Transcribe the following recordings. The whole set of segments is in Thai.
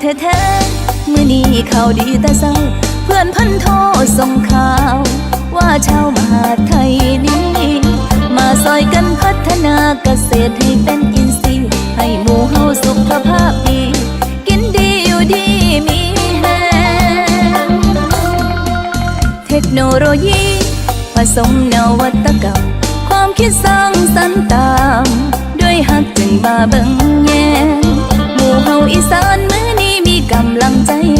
แท้ๆมื้อนี้ข่าวดีแต่เศร้า เพื่อนพันโทรส่งข่าว ว่าชาวมหาไทยนี้ มาซอยกันพัฒนาเกษตรให้เป็นอินทรีย์ให้หมู่เฮาสุขภาพดี กินดีอยู่ดีมีแฮงเทคโนโลยีผสมนวัตกรรมความคิดสร้างสรรค์ตาม ด้วยฮักจึงมาเบิงแยงหมู่เฮาอีสาน กำลังใจ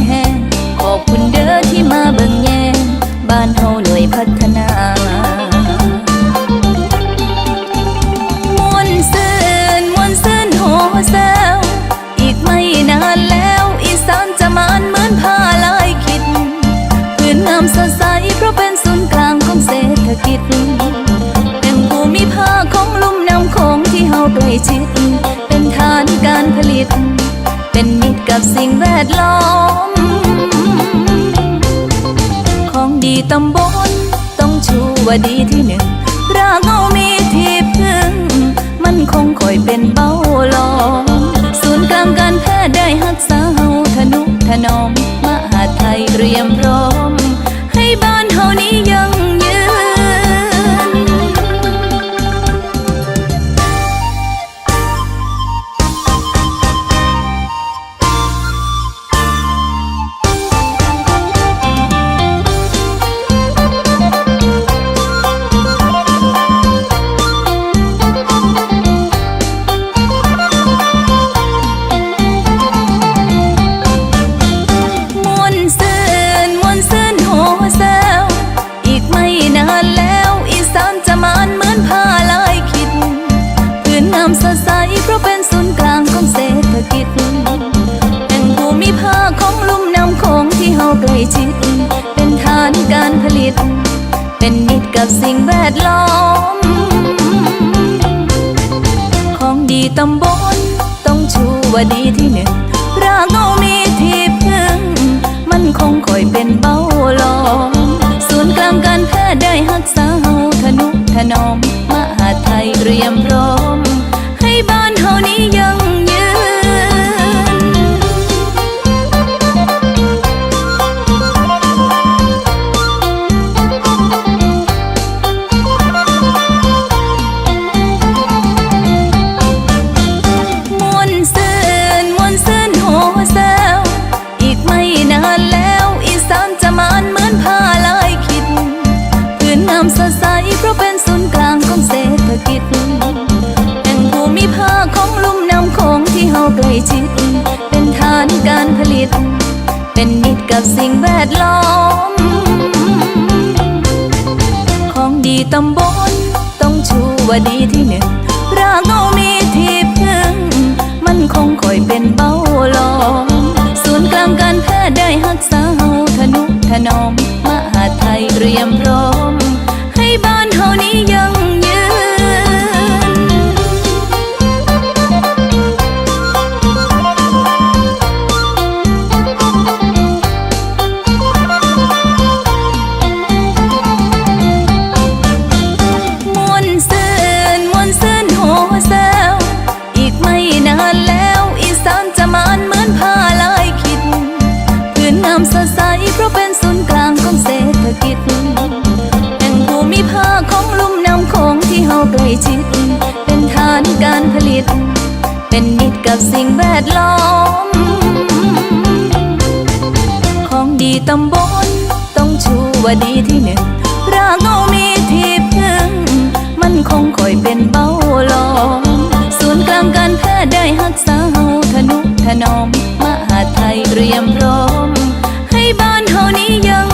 ดล้อม ของดีตำบลต้องชูว่าดีที่หนึ่งรากเอามีที่พึ่ง มันคงคอยเป็นเบ้าลอมศูนย์กลางการแพทย์ได้หักษาเฮาทนุถนอมมหาไทยเตรียมพร้อม เพราะเป็นศูนย์กลางของเศรษฐกิจแห่งภูมิภาคของลุ่มน้ำโขงที่เฮาใกล้ชิด เป็นฐานการผลิต เป็นมิตรกับสิ่งแวดล้อม ของดีตำบลต้องชูว่าดีที่หนึ่งรากเอามีที่พึ่ง มันคงคอยเป็นเบ้าลอมศูนย์กลางการแพทย์ได้หักษาเฮาทนุถนอมมหาไทยเตรียมพร้อม บ้านเฮานี้ยังยืน มวนซื่นมวนซื่นโหแซวอีกไม่นานแล้วอีสานจะมานเหมือนผ้าลายคิดพื้นงามสดใสเพราะเป็นศูนย์กลางของเศรษฐกิจ ใกล้ชิด เป็นฐานการผลิต เป็นมิตรกับสิ่งแวดล้อม ของดีตำบลต้องชูว่าดีที่หนึ่งรากเอามีที่พึ่ง มันคงคอยเป็นเบ้าหลอมศูนย์กลางการแพทย์ได้หักษาเฮาทนุถนอมมหาไทยเตรียมพร้อม ให้บ้านเฮานี้ยัง มิตรกับสิ่งแวดล้อม ของดีตำบลต้องชูว่าดีที่หนึ่งรากเอามีที่พึ่ง มันคงคอยเป็นเบ้าหลอมศูนย์กลางการแพทย์ได้หักษาเฮาทนุถนอมมหาไทยเตรียมพร้อม ให้บ้านเฮานี้ยัง